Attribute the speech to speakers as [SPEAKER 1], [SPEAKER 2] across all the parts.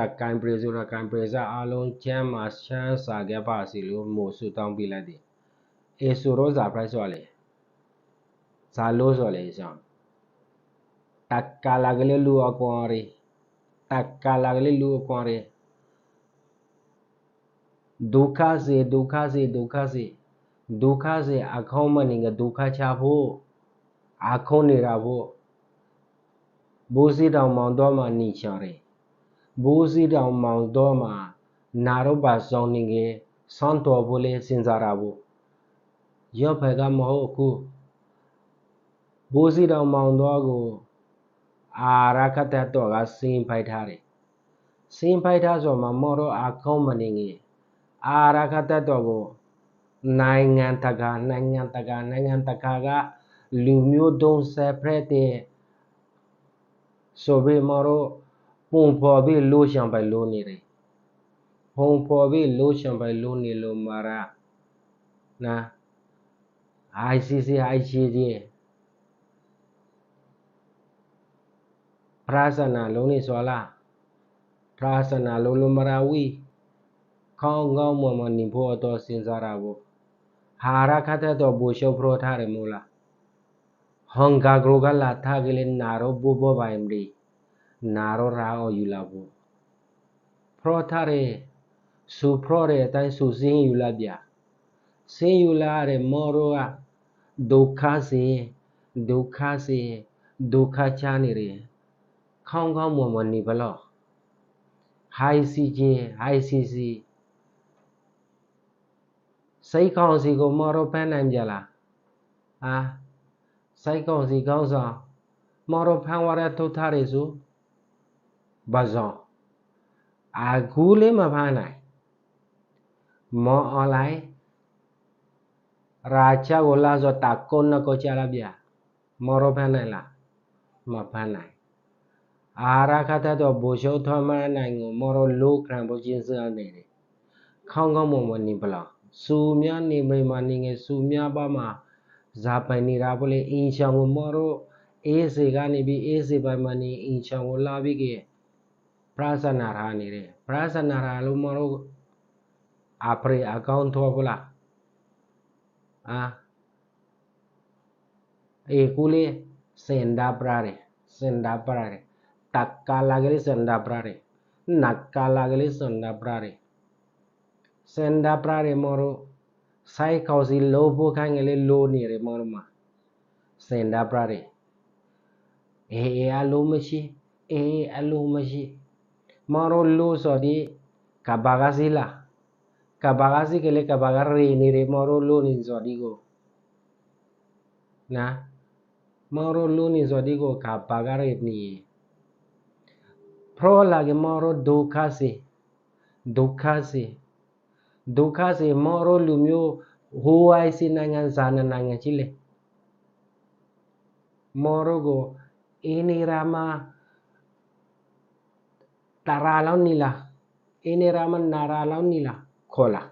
[SPEAKER 1] ရကိုင်ပရိစုရကိုင်ပရိစအားလုံးကျမ်းမှာချမ်းစာခဲ့ပါစီလို့မို့ဆုတောင်းပေးလိုက်တယ်အေဆိုရောဇာပရိုက်ဆိုလေဇာလို့ဆိုလေဆောင်တက်ကလာကလေးလူအကွန်ရီတက်ကလာကလေးလူအကွန်ရီဒုက္ခစေဒုက္ခစေဒုက္ခစေဒုက္ခစေအခေါင်းမနေကဒုက္ခချဖို့အခုံးနေတာဖို့ဘိုးစီတောင်မောင်တော့မှနေချတယ် ဘိုးစီတောင်မောင်တော့မှနာတော့ပါဆောင်နေကဆောင်းတော်ဖို့လေစဉ်းစားရဖို့ရော့ဖက်ကမဟုတ်အခုဘိုးစီတောင်မောင်တော့ကိုအာရခတ်တဲ့တော့ကစင်းဖိုက်ထားတယ်စင်းဖိုက်ထားဆိုမှမော်တော့အခေါင်းမနေငယ်အာရခတ်တဲ့တော့ကိုနိုင်ငံတကာနိုင်ငံတကာနိုင်ငံတကာကလူမျိုးတုံးဆက်ဖရက်တဲ့ဆိုပြီးမတော့ ပုံဖော်ပြီးလို့ရှံပိုင်လို့နေတယ်ပုံဖော်ပြီးလို့ရှံပိုင်လို့နေလို့မာရနာ ICC ICC ပရာစနာလုံးနေဆိုလားပရာစနာလုံးလုံးမရာဝီခေါင်းကောင်းမမနေဖို့တော့စဉ်းစားရဖို့ဟာရခတ်တဲ့ဘူရှုပ်ဖရိုထားတယ်မို့လားဟောင်ဂါဂရိုကလာထားကလေးနာရောဘူဘောပိုင်မဒီ နာရောရာအောယူလာဖို့ဖရိုထားတယ်စူဖရိုတဲ့အတိုင်းစူစင်းယူလာဗျစင်းယူလာတဲ့မော်ရောကဒုက္ခစေဒုက္ခစေဒုက္ခချနေတယ်ခေါင်းကောင်းမွန်မွန်နေဘလော့ high cj high cc စိတ်ကောင်းစီကိုမော်ရောဖမ်းနိုင်ကြလားအာစိတ်ကောင်းစီကောင်းဆောင်မော်ရောဖမ်းဝရထုတ်ထားရစု ဘာဇောအာကူလေးမဖမ်းနိုင်မော်အွန်လိုင်းရာချာကိုလာဇောတာကုန်းနကိုချလာဗျာမော်ရောဖမ်းနိုင်လားမဖမ်းနိုင်အာရခတ်တော့ဘူရှုထမနိုင်ကိုမော်ရောလိုကရံဘချင်းစနေတယ်ခေါင်းကောင်းမွန်မွန်နေဘလားစူမြနေမိမာနေငယ်စူမြပါမှာဇာပိုင်နေတာဘလေအင်းချောင်ကိုမော်ရောအေးစေကနေပြီးအေးစေပိုင်မနေအင်းချောင်ကိုလာပြီးက ပရာဇနာရာနေတယ်ပရာဇနာရာလို့မော်ရောအပရိအကောင့်ထောဘလားအာအေကူလေစင်ဒါပရာရစင်ဒါပရာရတက်ကလာကလေးစင်ဒါပရာရနက်ကလာကလေးစင်ဒါပရာရစင်ဒါပရာရမော်ရောဆိုင်ကောစီလိုဖို့ခိုင်းကလေးလိုနေရမော်ရောမှာစင်ဒါပရာရအေးအလိုမရှိအေးအလိုမရှိ maro loosoni kabagasi la, kabagasi kele kabaga renere maro loonin zodigo na? Maro loonin zodigo kabaga renire pro lage maro dokase dokase dokase maro lumio huwaisi nangan sana nangan chile moro go ini rama င်ငံဇာနနိုင်ငံကြီးလေမော်ရိုကိုအင်းနေရာမှာတရာလောက်နီလာအင်းနေရာမှာနာရာလောက်နီလာခေါ်လာ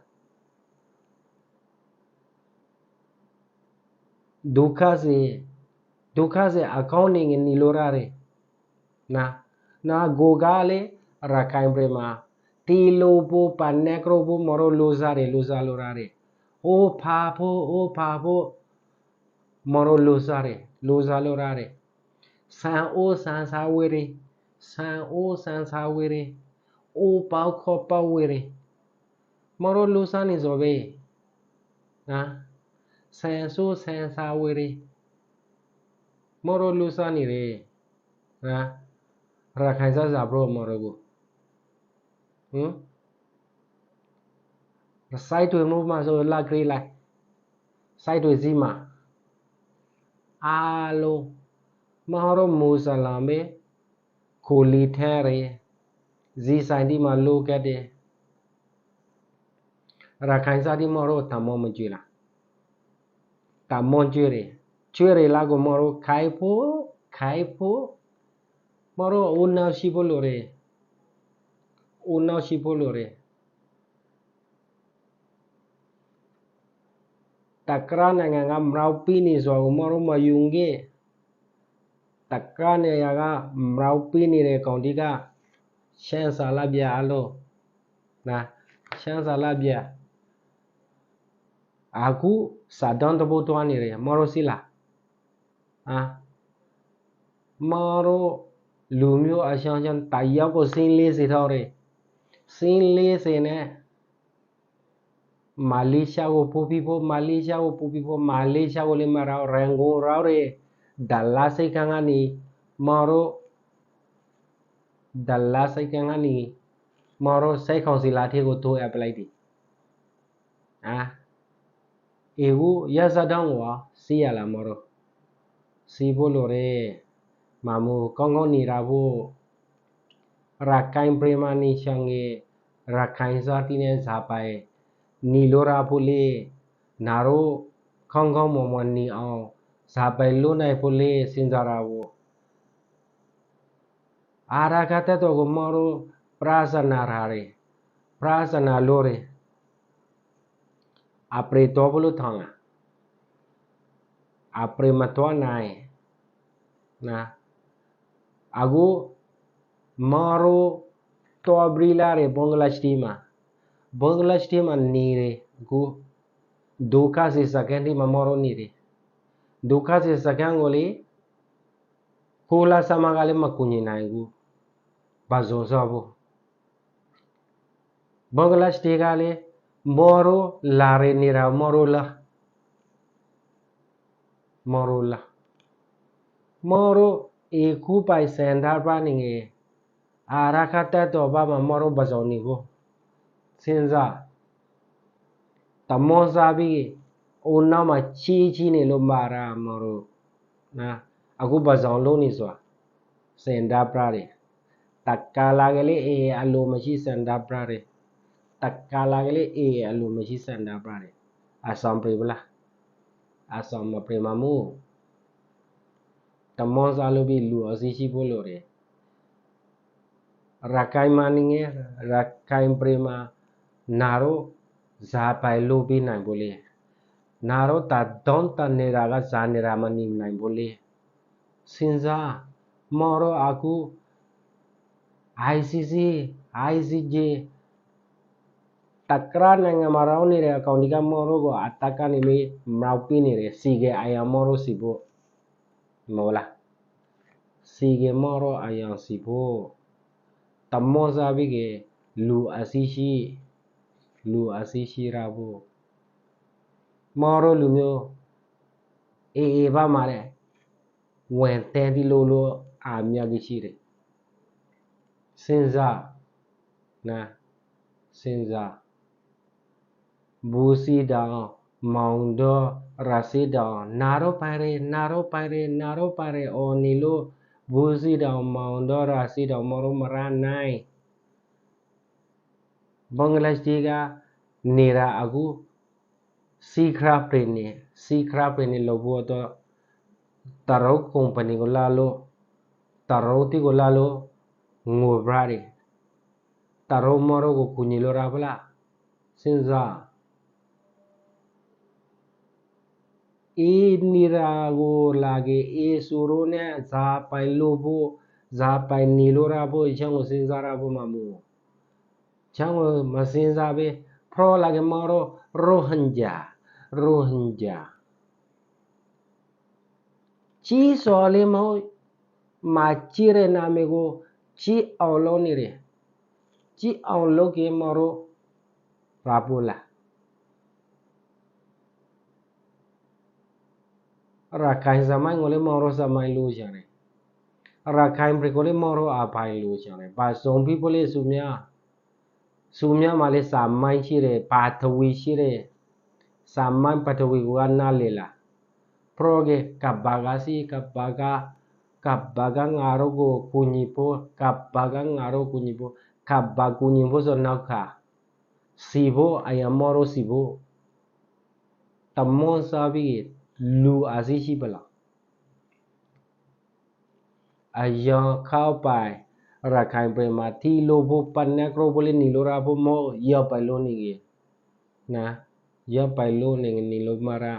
[SPEAKER 1] ဒုက္ခစေဒုက္ခစေအ ကောင်းနေငနီလိုရတယ်နာနာဂိုကားလေရခိုင်ပြည်မှာတီလိုပိုပန်နက်ရိုပိုမရိုလိုစားတယ်လိုစားလိုရတယ်ဟိုဖာဖို့ဟိုဖာဖို့မရိုလိုစားတယ်လိုစားလိုရတယ်ဆန်အိုးဆန်စာဝေးရဆန်အိုးဆန်စာဝေးရအိုးပေါခေါ်ပေါဝေးရမရိုလူစားနေဆိုပဲနော်ဆန်ဆိုးဆန်စားဝေးမရိုလူစားနေတယ်နော်ရခိုင်စားစားဘရောမရိုဘူးဟမ်စိုက်တွေမို့မှဆိုလာကြိလိုက်စိုက်တွေစီမှာအားလုံးမဟာရမူဆလာမေ ခိုလီထဲရဇီဆိုင်ဒီမှာလိုကတဲ့ရခိုင်စားဒီမော်ရိုတမောမကျွေလားတမောကျွေရကျွေရလာကိုမော်ရိုခိုင်ဖို့ခိုင်ဖို့မော်ရိုဦးနာရှိဖို့လိုရဦးနာရှိဖို့လိုရတကရနိုင်ငံကမရောက်ပြီးနေဆိုတော့မော်ရိုမယုံကြီး တကရနေရကမရောက်ပြီးနေတဲ့ကောင်ဒီကရှမ်းစာလပြအလုံးနာရှမ်းစာလပြအခုစာတန်တဘောတွားနေတယ်မော်ရိုစီလာအာမော်ရိုလူမျိုးအရှောင်းချမ်းတရောက်ကိုစင်းလေးစီထောက်တယ်စင်းလေးစီနဲ့မာလေးရှားကိုပူပြီးဖို့မာလေးရှားကိုပူပြီးဖို့မာလေးရှားကိုလည်းမရောရန်ကုန်ရောရဲ ဒါလာစိတ်ကန်းကနေမော်ရိုဒါလာစိတ်ကန်းကနေမော်ရိုစိတ်ခေါင်စီလာထေကိုတိုးအပ်ပလိုက်တယ်အာအေကိုရစတောင်းကွာစီးရလာမော်ရိုစီးဖို့လို့ရဲမာမူကောင်းကောင်းနေတာဖို့ရကိုင်ပရမာနီရှန်ငေရခိုင်စားတီနဲ့ဇာပိုင်နီလိုရာဖို့လေနာရိုခေါင်းခေါင်းမွန်မွန်နီအောင် ဇာပိုင်လို့နိုင်ဖို့လေစင်ကြရာဖို့အာရကတတော့ကိုမော်ရိုပရာဇနာရာရေပရာဇနာလိုရေအပရေ ဒေ့ရှ်မှာဘင်္ဂလားဒေ့ရှ်မှာနေတယ်အခုဒုက္ခစေစကန်ဒီမမော်ရိုနေတယ်ဒုက္ခစေစကန်ကိုလေကိုလာဆာမကလည်းမကူညီနိုင်ဘူးဘာဇုံစောဘူးဘင်္ဂလားဒေ့ရှ်ကလည်းမော်ရိုလာရနေတာမော်ရိုလာမော်ရိုလာမော်ရိုအေခုပိုင်စန်ဒါပါနေငယ်အာရခတတော်ဘာမမော်ရိုဘဇုံနေကိုစဉ်းစားတမောစားပြီး အိုနောက်မှာချီးချီးနေလို့မာရာမော်ရိုနာအခုဘဇုံလုံးနေစွာစန်ဒါပရာတွေတက္ကလာကလေးအေးအလိုမရှိစန်ဒါပရာတွေတက္ကလာကလေးအေးအလိုမရှိစန်ဒါပရာတွေအဆံပရိဗလာအဆံမပရိမမူတမောစားလို့ပြီးလူအစီရှိဖို့လို့တယ်ရခိုင်မနင်းရခိုင်ပရိမာနာရောဇာပိုင်လို့ပြီးနိုင်ဖို့လေ နာရောတာဒွန်တနေတာကဇာနေတာမနေနိုင်ဖို့လေစင်စားမော်ရောအခု ICC ICJ တကရနိုင်ငံမှာရောနေတဲ့အကောင်ဒီကမော်ရိုကိုအတကနေမေးမောက်ပြနေတယ်စီကေအိုင်ယမော်ရိုစီဖို့မောလားစီကေမော်ရိုအိုင်ယစီဖို့တမောစားပြီးကလူအစီရှိလူအစီရှိရဖို့ မော်ရိုလူမျိုးအေးအေးပါမှာလေဝင်တဲဒီလိုလိုအာမြကြီးရှိတယ်စဉ်းစားနာစဉ်းစားဘူစီတောင်မောင်တော့ရာစီတောင်နာရောပိုင်ရနာရောပိုင်ရနာရောပိုင်ရအော်နီလိုဘူစီတောင်မောင်တော့ရာစီတောင်မရမရနိုင်ဘင်္ဂလားဒေ့ရှ်ကနေရာအခု စီခရာပရနေစီခရာပရနေလို့ဘောတော့တရုတ်ကုမ္ပဏီကိုလာလို့တရုတ်တီကိုလာလို့ငိုဘရာတွေတရုတ်မရောကိုကူညီလို့ရပါလားစဉ်းစားအေးနီရာကိုလာကေအေးဆူရိုနဲ့ဇာပိုင်လို့ဖို့ဇာပိုင်နီလို့ရဖို့ချောင်းကိုစဉ်းစားရဖို့မှာမို့ချောင်းကိုမစဉ်းစားပဲဖရောလာကေမော ရိုရိုဟန်ဂျာရိုဟန်ဂျာကြီးစော်လေးမဟုတ်မာချီရနာမေကိုကြီးအောင်လုံးနေတယ်ကြီးအောင်လုပ်ကေမောရိုရာပူလာရာခိုင်စမိုင်းကိုလည်းမော်ရိုစမိုင်းလို့ရှာတယ်ရာခိုင်ပရကိုလည်းမော်ရိုအပိုင်လို့ရှာတယ်ဘာစုံပြီးပလေးစုများစုများမှာလည်းစာမိုင်းရှိတယ်ဘာထဝီရှိတယ် စာမိုင်းပထဝီကနာလေလာပရိုဂေကဘာဂါစီကဘာဂါ kabaga ngaro go kunyipo kabaga ngaro kunyipo kabakunyipo so nauka sibo ayamoro sibo tamon sabi lu asi shi bala ayan khao pai ရခိုင်ပြည်မှာတီလိုဖို့ပနက်ကရိုပိုလီနီလိုရာဖို့မောရပိုင်လို့နေကြီးနာ ရပိုင်လို့နေနီလိုမာရာ